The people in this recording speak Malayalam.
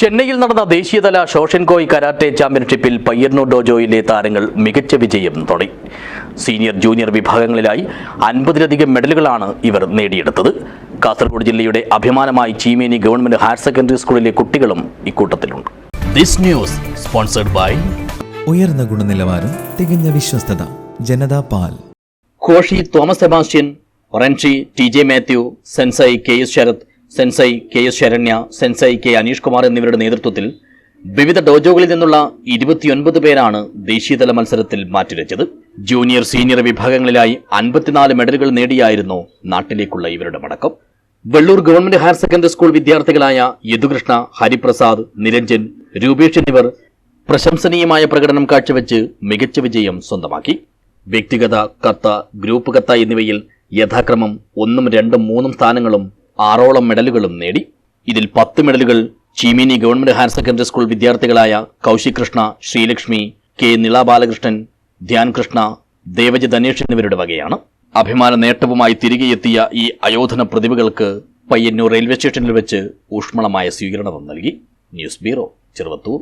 ചെന്നൈയിൽ നടന്ന ദേശീയതല ഷോഷൻകോയ് കരാട്ടെ ചാമ്പ്യൻഷിപ്പിൽ പയ്യന്നൂർ ഡോജോയിലെ താരങ്ങൾ മികച്ച വിജയം തുടങ്ങി സീനിയർ ജൂനിയർ വിഭാഗങ്ങളിലായി അൻപതിലധികം മെഡലുകളാണ് ഇവർ നേടിയെടുത്തത്. കാസർഗോഡ് ജില്ലയുടെ അഭിമാനമായി ചീമേനി ഗവൺമെന്റ് ഹയർ സെക്കൻഡറി സ്കൂളിലെ കുട്ടികളും ഇക്കൂട്ടത്തിലുണ്ട്. ദിസ് ന്യൂസ് സ്പോൺസർഡ് ബൈ ഉയർന്ന ഗുണനിലവാരം തികഞ്ഞ വിശ്വസ്തത ജനതാ പാൽ. ഹോഷി തോമസ് സെബാസ്റ്റ്യൻ ഒറൻഷി T J Mathew sensei K S Sarath sensei K S Saranya sensei K Aneesh Kumar എന്നിവരുടെ നേതൃത്വത്തിൽ വിവിധ ഡോജോകളിൽ നിന്നുള്ള ഇരുപത്തിയൊൻപത് പേരാണ് ദേശീയതല മത്സരത്തിൽ മാറ്റുരച്ചത് ജൂനിയർ സീനിയർ വിഭാഗങ്ങളിലായി അൻപത്തിനാല് മെഡലുകൾ നേടിയായിരുന്നു നാട്ടിലേക്കുള്ള ഇവരുടെ മടക്കം. Vellur government higher secondary school വിദ്യാർത്ഥികളായ Yadukrishna Hariprasad Niranjan Rupesh എന്നിവർ പ്രശംസനീയമായ പ്രകടനം കാഴ്ചവെച്ച് മികച്ച വിജയം സ്വന്തമാക്കി. വ്യക്തിഗത കത്ത ഗ്രൂപ്പ് കത്ത എന്നിവയിൽ യഥാക്രമം ഒന്നും രണ്ടും മൂന്നും സ്ഥാനങ്ങളും ആറോളം മെഡലുകളും നേടി. ഇതിൽ പത്ത് മെഡലുകൾ Cheemeni government higher secondary school വിദ്യാർത്ഥികളായ Kaushik Krishna Sreelakshmi K Nila Balakrishnan Dhyan Krishna Devaji Dhanesh എന്നിവരുടെ വകയാണ്. അഭിമാന നേട്ടവുമായി തിരികെ എത്തിയ ഈ അയോധന പ്രതിഭകൾക്ക് പയ്യന്നൂർ റെയിൽവേ സ്റ്റേഷനിൽ വെച്ച് ഊഷ്മളമായ സ്വീകരണവും നൽകി. News bureau Cheruvathur.